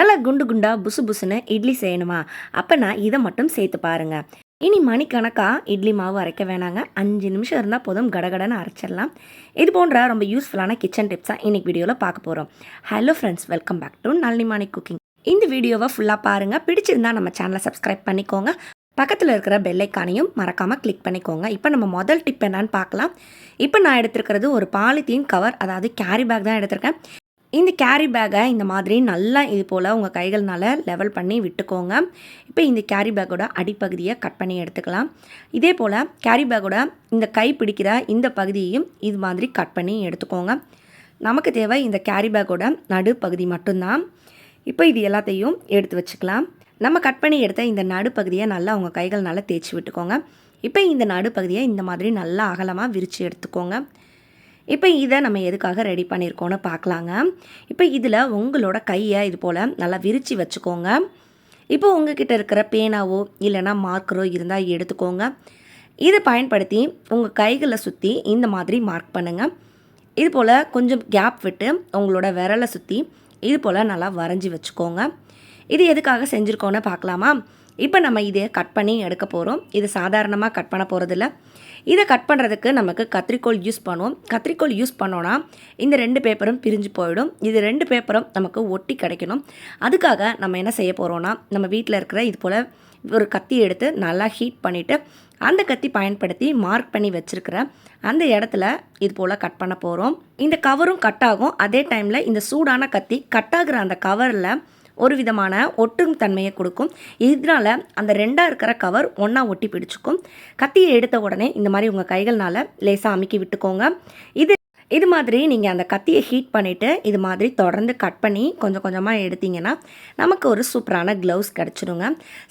நல்லா குண்டு குண்டாக புசு புசுன்னு இட்லி செய்யணுமா? அப்போ நான் இதை மட்டும் சேர்த்து பாருங்கள் இனி மணிக்கணக்காக இட்லி மாவு அரைக்க வேணாங்க. அஞ்சு நிமிஷம் இருந்தால் போதும் கடகடன்னு அரைச்சிடலாம். இது போன்ற ரொம்ப யூஸ்ஃபுல்லான கிச்சன் டிப்ஸாக இன்னைக்கு வீடியோவில் பார்க்க போகிறோம் hello friends welcome back to Nalini cooking இந்த வீடியோவை ஃபுல்லாக பாருங்கள் பிடிச்சிருந்தா நம்ம சேனலை சப்ஸ்கிரைப் பண்ணிக்கோங்க. பக்கத்தில் இருக்கிற பெல்லைக்கானையும் மறக்காமல் கிளிக் பண்ணிக்கோங்க. இப்போ நம்ம முதல் டிப் என்னன்னு பார்க்கலாம். இப்போ நான் எடுத்திருக்கிறது ஒரு பாலித்தீன் கவர் அதாவது கேரி பேக் தான் எடுத்திருக்கேன். இந்த கேரி பேக்கை இந்த மாதிரி நல்லா இது போல் உங்கள் கைகள்னால லெவல் பண்ணி விட்டுக்கோங்க. இப்போ இந்த கேரி பேக்கோட அடிப்பகுதியை கட் பண்ணி எடுத்துக்கலாம். இதே போல் கேரி பேக்கோட இந்த கை பிடிக்கிற இந்த பகுதியையும் இது மாதிரி கட் பண்ணி எடுத்துக்கோங்க. நமக்கு தேவை இந்த கேரி பேக்கோட நடுப்பகுதி மட்டும்தான். இப்போ இது எல்லாத்தையும் எடுத்து வச்சுக்கலாம். நம்ம கட் பண்ணி எடுத்த இந்த நடுப்பகுதியை நல்லா உங்கள் கைகள் நல்லா தேய்ச்சி விட்டுக்கோங்க. இப்போ இந்த நடுப்பகுதியை இந்த மாதிரி நல்லா அகலமாக விரித்து எடுத்துக்கோங்க. இப்போ இதை நம்ம எதுக்காக ரெடி பண்ணியிருக்கோன்னு பார்க்கலாங்க. இப்போ இதில் உங்களோட கையை இது போல் நல்லா விரித்து வச்சுக்கோங்க. இப்போ உங்ககிட்ட இருக்கிற பேனாவோ இல்லைன்னா மார்க்கரோ இருந்தால் எடுத்துக்கோங்க. இதை பயன்படுத்தி உங்கள் கைகளை சுற்றி இந்த மாதிரி மார்க் பண்ணுங்கள் இது போல் கொஞ்சம் கேப் விட்டு உங்களோட விரலை சுற்றி இது போல் நல்லா வரைஞ்சி வச்சுக்கோங்க. இது எதுக்காக செஞ்சுருக்கோன்னு பார்க்கலாமா? இப்போ நம்ம இதை கட் பண்ணி எடுக்க போகிறோம் இது சாதாரணமாக கட் பண்ண போகிறதில்ல இதை கட் பண்ணுறதுக்கு நமக்கு கத்திரிக்கோல் யூஸ் பண்ணுவோம். கத்திரிக்கோல் யூஸ் பண்ணோன்னா இந்த ரெண்டு பேப்பரும் பிரிஞ்சு போயிடும். இது ரெண்டு பேப்பரும் நமக்கு ஒட்டி கிடைக்கணும். அதுக்காக நம்ம என்ன செய்ய போகிறோன்னா நம்ம வீட்டில் இருக்கிற இது போல் ஒரு கத்தி எடுத்து நல்லா ஹீட் பண்ணிவிட்டு அந்த கத்தி பயன்படுத்தி மார்க் பண்ணி வச்சுருக்கிற அந்த இடத்துல இது போல் கட் பண்ண போகிறோம் இந்த கவரும் கட் ஆகும். அதே டைமில் இந்த சூடான கத்தி கட் ஆகிற அந்த கவரில் ஒரு விதமான ஒட்டும் தன்மையை கொடுக்கும். இதனால் அந்த ரெண்டாக இருக்கிற கவர் ஒன்றா ஒட்டி பிடிச்சிக்கும். கத்தியை எடுத்த உடனே இந்த மாதிரி உங்கள் கைகள்னால லேசாக அமுக்கி விட்டுக்கோங்க. இது இது மாதிரி நீங்கள் அந்த கத்தியை ஹீட் பண்ணிவிட்டு இது மாதிரி தொடர்ந்து கட் பண்ணி கொஞ்சம் கொஞ்சமாக எடுத்தீங்கன்னா நமக்கு ஒரு சூப்பரான க்ளவுஸ் கிடச்சிடுங்க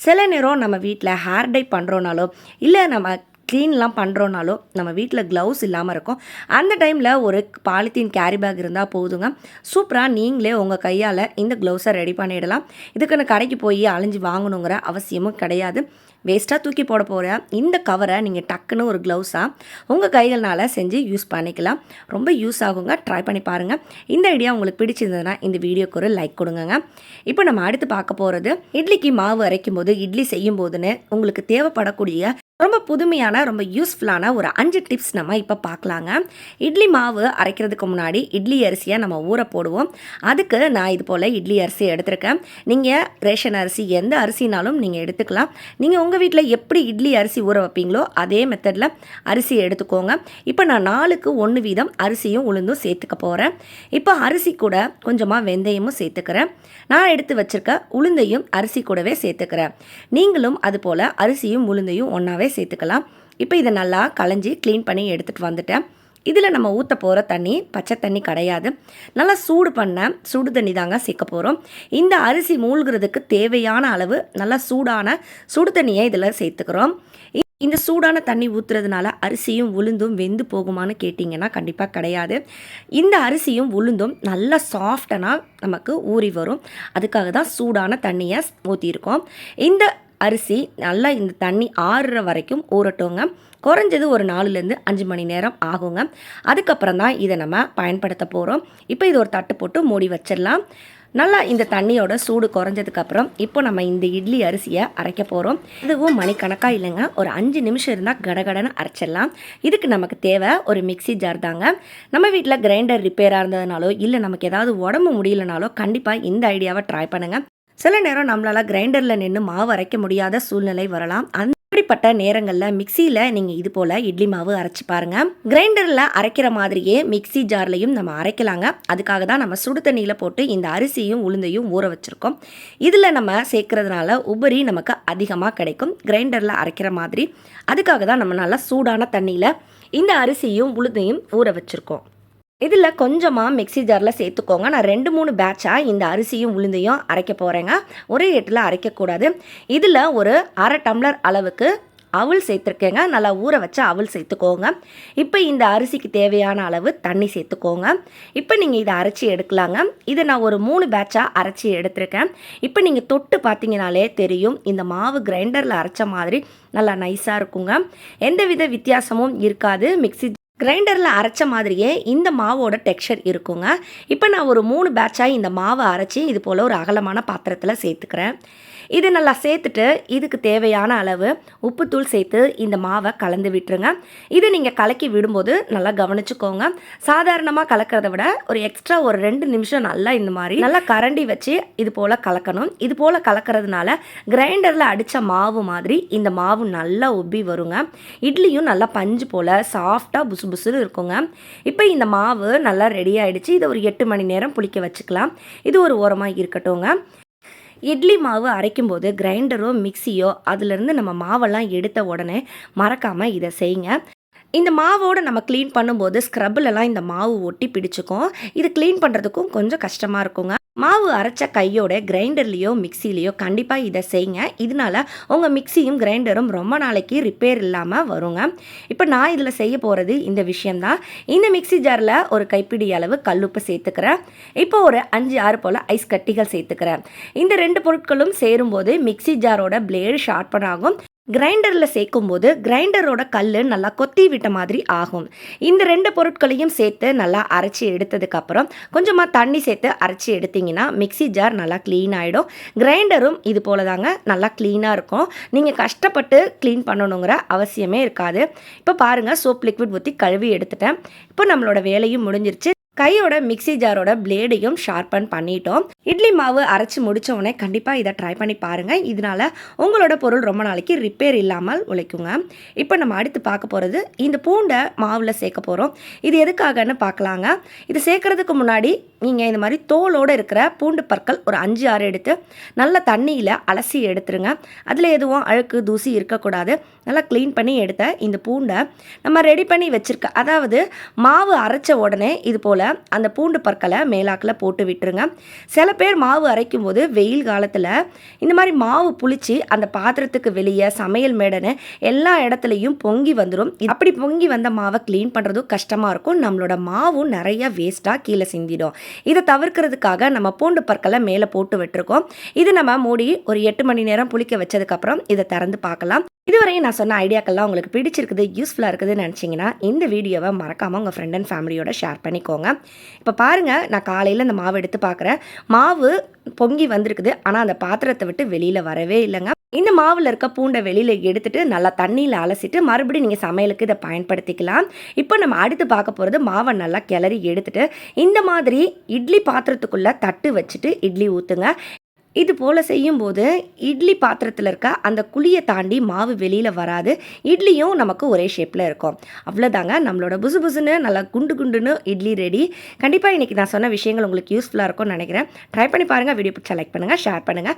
சில நேரம் நம்ம வீட்டில் ஹேர் டை பண்ணுறோனாலோ இல்லை நம்ம க்ளீன்லாம் பண்ணுறோனாலோ நம்ம வீட்டில் க்ளவுஸ் இல்லாமல் இருக்கும். அந்த டைமில் ஒரு பாலித்தீன் கேரி பேக் இருந்தால் போதுங்க. சூப்பராக நீங்களே உங்கள் கையால் இந்த க்ளவுஸை ரெடி பண்ணிடலாம். இதுக்குன்னு கடைக்கு போய் அலைஞ்சு வாங்கணுங்கிற அவசியமும் கிடையாது. வேஸ்ட்டாக தூக்கி போட போகிற இந்த கவரை நீங்கள் டக்குன்னு ஒரு க்ளவுஸாக உங்கள் கைகள்னால் செஞ்சு யூஸ் பண்ணிக்கலாம். ரொம்ப யூஸ் ஆகுங்க. ட்ரை பண்ணி பாருங்கள் இந்த ஐடியா உங்களுக்கு பிடிச்சிருந்ததுன்னா இந்த வீடியோக்கு ஒரு லைக் கொடுங்க இப்போ நம்ம அடுத்து பார்க்க போகிறது இட்லிக்கு மாவு அரைக்கும் போது இட்லி செய்யும் போதுன்னு உங்களுக்கு தேவைப்படக்கூடிய ரொம்ப புதுமையான ரொம்ப யூஸ்ஃபுல்லான ஒரு அஞ்சு டிப்ஸ் நம்ம இப்போ பார்க்கலாங்க இட்லி மாவு அரைக்கிறதுக்கு முன்னாடி இட்லி அரிசியை நம்ம ஊற போடுவோம். அதுக்கு நான் இது போல் இட்லி அரிசி எடுத்திருக்கேன். நீங்கள் ரேஷன் அரிசி எந்த அரிசினாலும் நீங்கள் எடுத்துக்கலாம். நீங்கள் உங்கள் வீட்டில் எப்படி இட்லி அரிசி ஊற வைப்பீங்களோ அதே மெத்தடில் அரிசி எடுத்துக்கோங்க. இப்போ நான் நாலுக்கு ஒன்று வீதம் அரிசியும் உளுந்தும் சேர்த்துக்க போகிறேன் இப்போ அரிசி கூட கொஞ்சமாக வெந்தயமும் சேர்த்துக்கிறேன். நான் எடுத்து வச்சுருக்க உளுந்தையும் அரிசி கூடவே சேர்த்துக்கிறேன். நீங்களும் அது போல் அரிசியும் உளுந்தையும் ஒன்றாவே சேர்த்துக்கலாம். இப்போ இதை நல்லா களைஞ்சி க்ளீன் பண்ணி எடுத்துகிட்டு வந்துட்டேன். இதில் நம்ம ஊற்ற போகிற தண்ணி பச்சை தண்ணி கிடையாது. நல்லா சூடு பண்ண சுடு தண்ணி தாங்க சேர்க்க போகிறோம் இந்த அரிசி மூழ்கிறதுக்கு தேவையான அளவு நல்லா சூடான சுடு தண்ணியை இதில் சேர்த்துக்கிறோம். இந்த சூடான தண்ணி ஊற்றுறதுனால அரிசியும் உளுந்தும் வெந்து போகுமான்னு கேட்டிங்கன்னா கண்டிப்பாக கிடையாது. இந்த அரிசியும் உளுந்தும் நல்லா சாஃப்டனாக நமக்கு ஊறி வரும். அதுக்காக தான் சூடான தண்ணியை ஊற்றியிருக்கோம் இந்த அரிசி நல்லா இந்த தண்ணி ஆறுற வரைக்கும் ஊறட்டுங்க. குறைஞ்சது ஒரு நாலுலேருந்து அஞ்சு மணி நேரம் ஆகுங்க. அதுக்கப்புறம் தான் இதை நம்ம பயன்படுத்த போகிறோம் இப்போ இது ஒரு தட்டு போட்டு மூடி வச்சிடலாம். நல்லா இந்த தண்ணியோட சூடு குறைஞ்சதுக்கப்புறம் இப்போ நம்ம இந்த இட்லி அரிசியை அரைக்க போகிறோம் இதுவும் மணிக்கணக்காக இல்லைங்க. ஒரு அஞ்சு நிமிஷம் இருந்தால் கடகடன்னு அரைச்சிடலாம். இதுக்கு நமக்கு தேவை ஒரு மிக்சி ஜார் தாங்க. நம்ம வீட்டில் கிரைண்டர் ரிப்பேராக இருந்ததுனாலோ இல்லை நமக்கு ஏதாவது உடம்பு முடியலனாலோ கண்டிப்பாக இந்த ஐடியாவை ட்ரை பண்ணுங்கள் சில நேரம் நம்மளால் கிரைண்டரில் நின்று மாவு அரைக்க முடியாத சூழ்நிலை வரலாம். அந்த அப்படிப்பட்ட நேரங்களில் மிக்சியில் நீங்கள் இது போல் இட்லி மாவு அரைச்சி பாருங்கள் கிரைண்டரில் அரைக்கிற மாதிரியே மிக்சி ஜார்லையும் நம்ம அரைக்கலாங்க. அதுக்காக தான் நம்ம சுடு தண்ணியில் போட்டு இந்த அரிசியும் உளுந்தையும் ஊற வச்சுருக்கோம். இதில் நம்ம சேர்க்கறதுனால உபரி நமக்கு அதிகமாக கிடைக்கும். கிரைண்டரில் அரைக்கிற மாதிரி. அதுக்காக தான் நம்ம நல்லா சூடான தண்ணியில் இந்த அரிசியும் உளுந்தையும் ஊற வச்சுருக்கோம். இதில் கொஞ்சமாக மிக்சி ஜாரில் சேர்த்துக்கோங்க. நான் ரெண்டு மூணு பேட்சாக இந்த அரிசியும் உளுந்தையும் அரைக்க போகிறேங்க ஒரே எட்டில் அரைக்கக்கூடாது. இதில் ஒரு அரை டம்ளர் அளவுக்கு அவள் சேர்த்துருக்கேங்க. நல்லா ஊற வச்சு அவள் சேர்த்துக்கோங்க. இப்போ இந்த அரிசிக்கு தேவையான அளவு தண்ணி சேர்த்துக்கோங்க. இப்போ நீங்கள் இதை அரைச்சி எடுக்கலாங்க. இதை நான் ஒரு மூணு பேட்சாக அரைச்சி எடுத்திருக்கேன். இப்போ நீங்கள் தொட்டு பார்த்தீங்கனாலே தெரியும் இந்த மாவு கிரைண்டரில் அரைச்ச மாதிரி நல்லா நைஸாக இருக்குங்க. எந்தவித வித்தியாசமும் இருக்காது. மிக்சி கிரைண்டரில் அரைச்ச மாதிரியே இந்த மாவோட டெக்ஸ்சர் இருக்குங்க. இப்போ நான் ஒரு மூணு பேட்சாக இந்த மாவை அரைச்சி இது போல் ஒரு அகலமான பாத்திரத்தில் சேர்த்துக்கிறேன். இது நல்லா சேர்த்துட்டு இதுக்கு தேவையான அளவு உப்புத்தூள் சேர்த்து இந்த மாவை கலந்து விட்டுருங்க. இது நீங்கள் கலக்கி விடும்போது நல்லா கவனிச்சுக்கோங்க. சாதாரணமாக கலக்கிறத விட ஒரு எக்ஸ்ட்ரா ஒரு ரெண்டு நிமிஷம் நல்லா இந்த மாதிரி நல்லா கரண்டி வச்சு இது போல் கலக்கணும். இது போல் கலக்கிறதுனால கிரைண்டரில் அடித்த மாவு மாதிரி இந்த மாவு நல்லா உப்பி வருங்க. இட்லியும் நல்லா பஞ்சு போல் சாஃப்டாக புசு புசுன்னு இருக்குங்க. இப்போ இந்த மாவு நல்லா ரெடி ஆகிடுச்சு இதை ஒரு எட்டு மணி நேரம் புளிக்க வச்சுக்கலாம். இது ஒரு ஓரமாக இருக்கட்டும்ங்க. இட்லி மாவு அரைக்கும்போது கிரைண்டரோ மிக்சியோ அதுலேருந்து நம்ம மாவெல்லாம் எடுத்த உடனே மறக்காமல் இதை செய்யுங்க இந்த மாவோடு நம்ம க்ளீன் பண்ணும்போது ஸ்க்ரப்லலாம் இந்த மாவு ஒட்டி பிடிச்சிக்கும். இது க்ளீன் பண்ணுறதுக்கும் கொஞ்சம் கஷ்டமாக இருக்குங்க. மாவு அரைச்ச கையோட கிரைண்டர்லேயோ மிக்சிலேயோ கண்டிப்பாக இதை செய்யுங்க இதனால உங்கள் மிக்சியும் கிரைண்டரும் ரொம்ப நாளைக்கு ரிப்பேர் இல்லாமல் வருங்க. இப்போ நான் இதில் செய்ய போகிறது இந்த விஷயந்தான் இந்த மிக்சி ஜாரில் ஒரு கைப்பிடி அளவு கல்லுப்பு சேர்த்துக்கிறேன். இப்போ ஒரு அஞ்சு ஆறு போல் ஐஸ் கட்டிகள் சேர்த்துக்கிறேன். இந்த ரெண்டு பொருட்களும் சேரும்போது மிக்சி ஜாரோட பிளேடு ஷார்ப்பன் ஆகும். கிரைண்டரில் சேர்க்கும்போது கிரைண்டரோட கல் நல்லா கொத்தி விட்ட மாதிரி ஆகும். இந்த ரெண்டு பொருட்களையும் சேர்த்து நல்லா அரைச்சி எடுத்ததுக்கப்புறம் கொஞ்சமாக தண்ணி சேர்த்து அரைச்சி எடுத்திங்கன்னா மிக்சி ஜார் நல்லா க்ளீன் ஆகிடும் கிரைண்டரும் இது போல தாங்க நல்லா க்ளீனாக இருக்கும். நீங்கள் கஷ்டப்பட்டு க்ளீன் பண்ணணுங்கிற அவசியமே இருக்காது. இப்போ பாருங்கள் சோப் லிக்விட் ஊற்றி கழுவி எடுத்துட்டேன். இப்போ நம்மளோட வேலையும் முடிஞ்சிருச்சு. கையோட மிக்சி ஜாரோட பிளேடையும் ஷார்பன் பண்ணிட்டோம். இட்லி மாவு அரைச்சி முடித்த உடனே கண்டிப்பாக இதை ட்ரை பண்ணி பாருங்கள் இதனால் உங்களோட பொருள் ரொம்ப நாளைக்கு ரிப்பேர் இல்லாமல் உழைக்குங்க. இப்போ நம்ம அடுத்து பார்க்க போகிறது இந்த பூண்டை மாவில் சேர்க்க போகிறோம் இது எதுக்காகன்னு பார்க்கலாங்க. இது சேர்க்கறதுக்கு முன்னாடி நீங்கள் இந்த மாதிரி தோலோடு இருக்கிற பூண்டு பற்கள் ஒரு அஞ்சு ஆறு எடுத்து நல்ல தண்ணியில் அலசி எடுத்துருங்க. அதில் எதுவும் அழுக்கு தூசி இருக்கக்கூடாது. நல்லா க்ளீன் பண்ணி எடுத்த இந்த பூண்டை நம்ம ரெடி பண்ணி வச்சுருக்க அதாவது மாவு அரைச்ச உடனே இது போல் அந்த பூண்டு பற்களை மேலாக்கில் போட்டு விட்டுருங்க. சில பேர் மாவு அரைக்கும் போது வெயில் காலத்தில் இந்த மாதிரி மாவு புளிச்சு அந்த பாத்திரத்துக்கு வெளியே சமையல் மேடனு எல்லா இடத்துலையும் பொங்கி வந்துடும் அப்படி பொங்கி வந்த மாவை க்ளீன் பண்ணுறதும் கஷ்டமாக இருக்கும். நம்மளோட மாவும் நிறைய வேஸ்ட்டாக கீழே சிந்திடும். இதை தவிர்க்கிறதுக்காக நம்ம பூண்டு பற்களை மேலே போட்டு விட்டுருக்கோம். இது நம்ம மூடி ஒரு எட்டு மணி நேரம் புளிக்க வச்சதுக்கப்புறம் இதை திறந்து பார்க்கலாம். இதுவரையும் நான் சொன்ன ஐடியாக்கெல்லாம் உங்களுக்கு பிடிச்சிருக்குது யூஸ்ஃபுல்லாக இருக்குதுன்னு நினச்சிங்கன்னா இந்த வீடியோவை மறக்காமல் உங்கள் ஃப்ரெண்ட் அண்ட் ஃபேமிலியோட ஷேர் பண்ணிக்கோங்க. இப்போ பாருங்கள் நான் காலையில் இந்த மாவு எடுத்து பார்க்குறேன். மாவு பொங்கி வந்திருக்குது ஆனால் அந்த பாத்திரத்தை விட்டு வெளியில் வரவே இல்லைங்க. இந்த மாவில் இருக்க பூண்டை வெளியில் எடுத்துட்டு நல்லா தண்ணியில் அலசிட்டு மறுபடியும் நீங்கள் சமையலுக்கு இதை பயன்படுத்திக்கலாம். இப்போ நம்ம அடுத்து பார்க்க போகிறது மாவை நல்லா கிளறி எடுத்துட்டு இந்த மாதிரி இட்லி பாத்திரத்துக்குள்ளே தட்டு வச்சுட்டு இட்லி ஊற்றுங்க இது போல் செய்யும்போது இட்லி பாத்திரத்தில் இருக்க அந்த குழியை தாண்டி மாவு வெளியில் வராது. இட்லியும் நமக்கு ஒரே ஷேப்பில் இருக்கும். அவ்வளோதாங்க நம்மளோட புசு புசுன்னு நல்லா குண்டு குண்டுன்னு இட்லி ரெடி கண்டிப்பாக இன்றைக்கி நான் சொன்ன விஷயங்கள் உங்களுக்கு யூஸ்ஃபுல்லாக இருக்கும்னு நினைக்கிறேன். ட்ரை பண்ணி பாருங்கள் வீடியோ பிடிச்சா லைக் பண்ணுங்கள் ஷேர் பண்ணுங்கள்